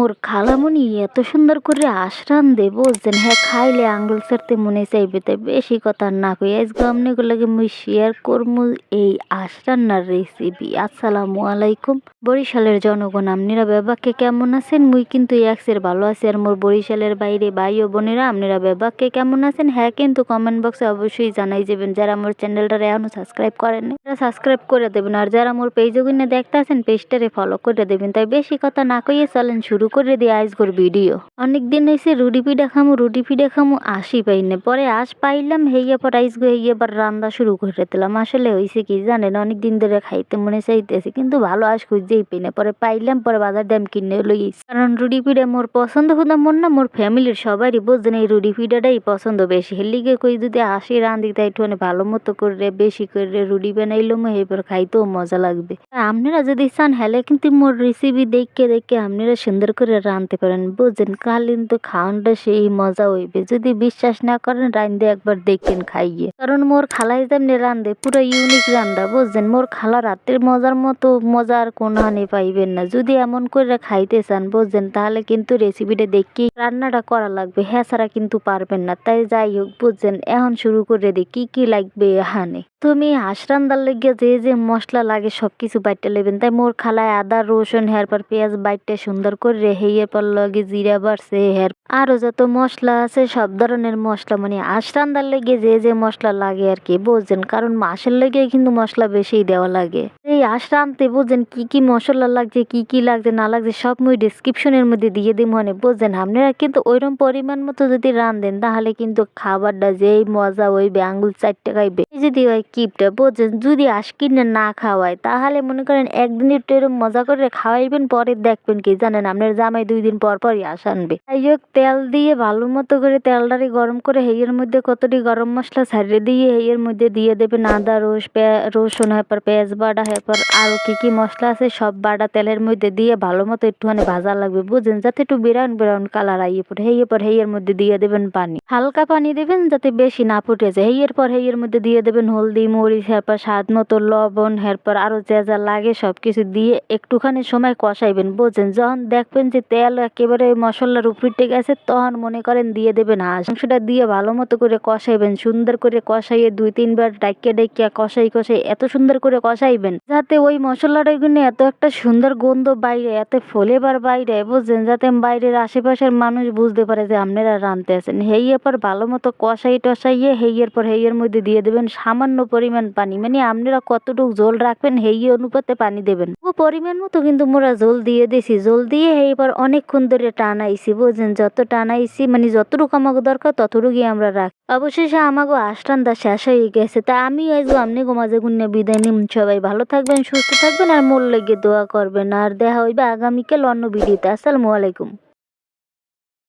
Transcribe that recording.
মোর খালামণি এত সুন্দর করে আশরান দে বুঝছেন হ্যাঁ খাইলে আঙ্গুল সারতে মনে চাইবে, তাই বেশি কথা না কই। আজকে আপনাকে লাগে মুই শেয়ার করমু এই আশরান্নার রেসিপি আসসালামু আলাইকুম। বরিশালের জনগণ, আপনারা বেবাকে কেমন আছেন? মুই কিন্তু একসের ভালো আছি, আর মোর বরিশালের বাইরে ভাই ও বোনেরা, আপনারা বেবাকে কেমন আছেন? হ্যাঁ কিন্তু কমেন্ট বক্সে অবশ্যই জানাই যাবেন। যারা আমার চ্যানেলটা এখনও সাবস্ক্রাইব করেন তারা সাবস্ক্রাইব করে দেবেন। আর যারা মোর পেজে গুনে দেখতে আছেন পেজটারে ফলো করে দেবেন। তাই বেশি কথা না কইয়ে চলেন শুরু করে দিয়ে আজগর ভিডিও। অনেক দিন হয়েছে রুটি পিঠা খামু, রুটি পিঠা খামু, আসি পাই না পরে আস পাইলাম, হেইয়া পর আইসগো হেইয়া পর রান্না শুরু করে দিলাম। আসলে হয়েছে কি জানেন, অনেক দিন ধরে খাইতে মনে চাইতেছে, কিন্তু ভালো আস খুঁজতেই পাই না পরে পাইলাম, পরে বাজার দাম কিনে লই কারণ রুটি পিঠা মোর পছন্দ হতো মোর না, মোর ফ্যামিলির সবারই বুঝছেন এই রুটি পিঠাটাই পছন্দ বেশি। হেলিগে কই যদি আসি রান্ধি তাই একটু ভালো মতো করে, বেশি করে রুটি বানাইলাম এরপর খাইতেও মজা লাগবে। আপনারা যদি চান, হেলে কিন্তু মোর রেসিপি দেখে দেখে আপনারা সুন্দর করে রাঁধতে পারেন। বুঝছেন? কালিন তো খাওয়ানটা সেই মজা হইবে। যদি বিশ্বাস না করেন রান্ধে একবার দেখেন খাইয়ে। কারণ মোর খালাই যেমনি রান্ধে পুরো ইউনিক রান্ধা বুঝছেন? মোর খালা রাতের মজার মতো মজা আর কোনো হানি পাইবেন না। যদি এমন করে খাইতে চান, বুঝছেন? তাহলে কিন্তু রেসিপিটা দেখি রান্নাটা করা লাগবে। হ্যাঁ ছাড়া কিন্তু পারবেন না। তাই যাই হোক, বুঝছেন? এখন শুরু করে দিই কি কি লাগবে এখানে? তুমি হাঁস রান্দার লেগে যে যে মশলা লাগে সব কিছু বাইটে নেবেন। তাই মোর খালায় আদা, রসুন হেয়ার পর পেঁয়াজ বাইটে সুন্দর করে রেহের পর লগে জিরা বাড়ছে হেয়ার আরও যত মশলা আছে, সব ধরনের মশলা মানে হাঁস রান্দার লেগে যে যে মশলা লাগে আর কি, বুঝছেন? কারণ মাছের লেগে কিন্তু মশলা বেশি দেওয়া লাগে। এই রাঁধতে বুঝছেন কি কি মশলা লাগছে, কি কি লাগছে, না লাগছে, সব মুই ডিসক্রিপশনের মধ্যে দিয়ে দিই, মনে, বুঝছেন? আপনারা কিন্তু ওইরকম পরিমাণ মতো যদি রাঁধেন, তাহলে কিন্তু খাবারটা যেই মজা, ওই আঙ্গুল চারটে খাইবে। যদি ওই কিপটা, বুঝছেন? যদি আশ কিনে না খাওয়ায়, তাহলে মনে করেন একদিন একটু এরকম মজা করে খাওয়াইবেন, পরে দেখবেন কি, জানেন? আপনার জামাই দুই দিন পর পরই আস আনবে। যাই হোক তেল দিয়ে ভালো মতো করে তেলটারি গরম করে হেয়ের মধ্যে কতটি গরম মশলা ছাড়িয়ে দিয়ে হেয়ের মধ্যে দিয়ে দেবেন আদা রস রসুন, হেপর পেঁয়াজ বাটা হেপর আরও কি কি মশলা আছে, সব বাটা তেলের মধ্যে দিয়ে ভালো মতো একটুখানি ভাজা লাগবে। বুঝেন, যাতে একটু ব্রাউন ব্রাউন কালার আইয়ে পড়ে। হেয়ের পর হেয়ের মধ্যে দিয়ে দেবেন পানি। হালকা পানি দেবেন যাতে বেশি না ফুটে যায়। হেয়ের পর হেয়ের মধ্যে দিয়ে দেবেন হলদি, মরিচ হেরপর স্বাদ মতো লবণ হেরপর আরও যা যা লাগে সব কিছু দিয়ে একটুখানি সময় কষাইবেন। বুঝছেন যখন দেখবেন যে তেল একেবারে মশলার উপরে গেছে, তখন মনে করেন দিয়ে দেবেন হাঁস। মাংসটা দিয়ে ভালো মতো করে কষাইবেন, সুন্দর করে কষাইয়ে দুই, তিনবার ডাইকে ডাইকে কষাই কষাই এত সুন্দর করে কষাইবেন, যাতে ওই মশলাটা কিন্তু এত একটা সুন্দর গন্ধ বাইরে, এত ফ্লেভার বাইরে বুঝছেন যাতে বাইরের আশেপাশের মানুষ বুঝতে পারে যে আপনারা রাঁধতে আছেন। হেইয়ের পর ভালো মতো কষাই টসাইয়ে হেইয়ের পর হেইয়ের মধ্যে দিয়ে দেবেন সামান্য পরিমাণ পানি। মানে আপনারা কতটুকু জল রাখবেন, হেই অনুপাতে পানি দেবেন। ও পরিমাণ মতো কিন্তু মোরা জল দিয়ে দিছি। জল দিয়ে এইবার অনেকক্ষণ ধরে টানাইছি বুঝেন যত টানাইছি মানে যতটুকু আমাকে দরকার, ততটুকুই আমরা রাখি। অবশেষে আমাকে আষ্টান্দা শেষ হয়ে গেছে। তা আমি আজকে আপনি গোমাজে গুণে বিদায় নিম। সবাই ভালো থাকবেন, সুস্থ থাকবেন, আর মোর লেগে দোয়া করবেন। আর দেখা হইবে আগামীকাল অন্য ভিডিওতে। আসসালামু আলাইকুম।